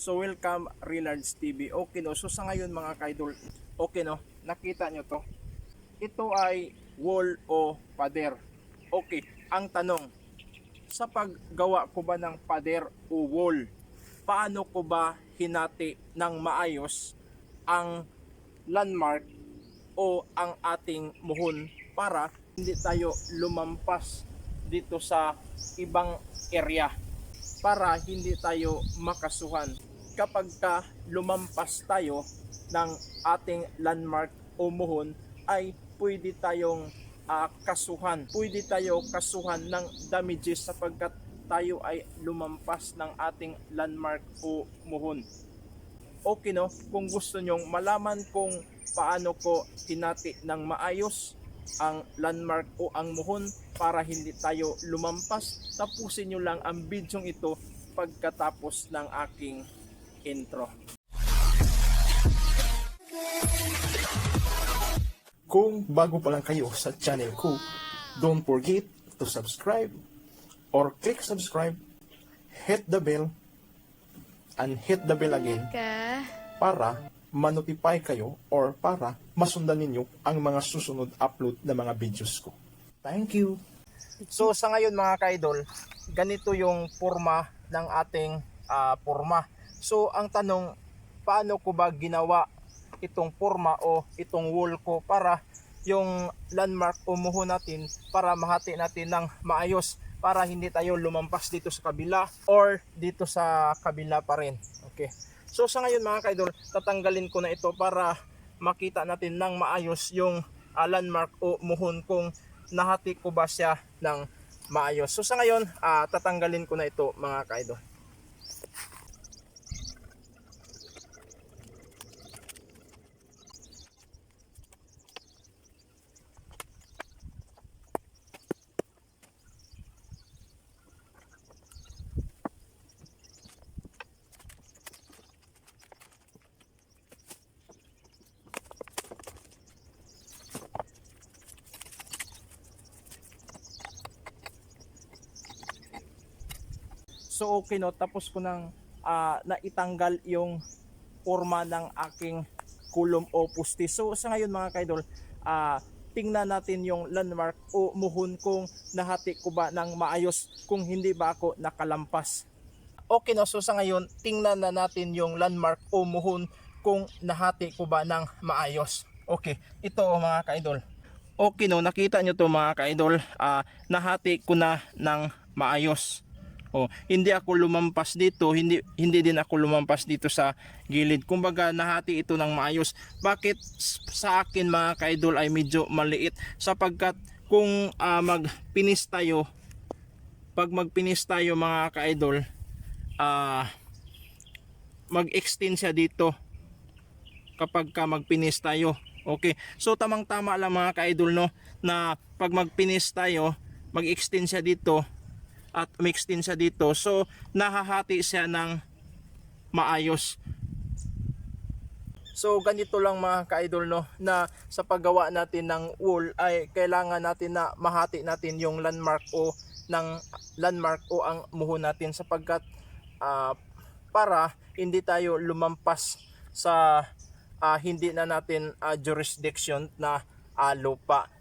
So welcome Relards TV. Okay no, so sa ngayon mga kaidol, okay no, nakita nyo to. Ito ay wall o pader. Okay, ang tanong, sa paggawa ko ba ng pader o wall, paano ko ba hinati ng maayos ang landmark o ang ating muhon para hindi tayo lumampas dito sa ibang area para hindi tayo makasuhan kapag ka lumampas tayo ng ating landmark o muhon ay pwede tayong ah, kasuhan. Pwede tayo kasuhan ng damages sapagkat tayo ay lumampas ng ating landmark o muhon. Okay no? Kung gusto nyong malaman kung paano ko hinati ng maayos ang landmark o ang muhon para hindi tayo lumampas tapusin nyo lang ang bidyong ito pagkatapos ng aking intro Kung bago pa lang kayo sa channel ko, don't forget to subscribe or click subscribe, hit the bell, and hit the bell again para manotify kayo or para masundan ninyo ang mga susunod upload na mga videos ko. Thank you! So sa ngayon mga kaidol, ganito yung forma ng ating ah, forma. So ang tanong, paano ko ba ginawa itong forma o itong wall ko para yung landmark o natin para mahati natin ng maayos para hindi tayo lumampas dito sa kabila or dito sa kabila pa rin. Okay. So sa ngayon mga kaidol, tatanggalin ko na ito para makita natin ng maayos yung ah, landmark o muhon kung nahati ko ba siya ng maayos. So sa ngayon, ah, tatanggalin ko na ito mga kaidol. So okay no, tapos ko nang ah, naitanggal yung forma ng aking kulom o pusti. So sa ngayon mga kaidol, ah, tingnan natin yung landmark o muhon kung nahati ko ba ng maayos kung hindi ba ako nakalampas. Okay no, so sa ngayon, tingnan na natin yung landmark o muhon kung nahati ko ba ng maayos. Okay, ito mga kaidol. Okay no, nakita nyo to mga kaidol, ah, nahati ko na ng maayos. Oh, hindi ako lumampas dito, hindi hindi din ako lumampas dito sa gilid. Kumbaga nahati ito ng maayos. Bakit sa akin mga kaidol ay medyo maliit sapagkat kung ah, magpinis tayo pag magpinis tayo mga kaidol ah mag-extend siya dito kapag ka magpinis tayo. Okay. So tamang tama lang mga kaidol no na pag magpinis tayo, mag-extend siya dito at mixed in siya dito. So, nahahati siya ng maayos. So, ganito lang mga ka-idol no, na sa paggawa natin ng wool ay kailangan natin na mahati natin yung landmark o ng landmark o ang muho natin sapagkat ah, para hindi tayo lumampas sa ah, hindi na natin ah, jurisdiction na ah, lupa.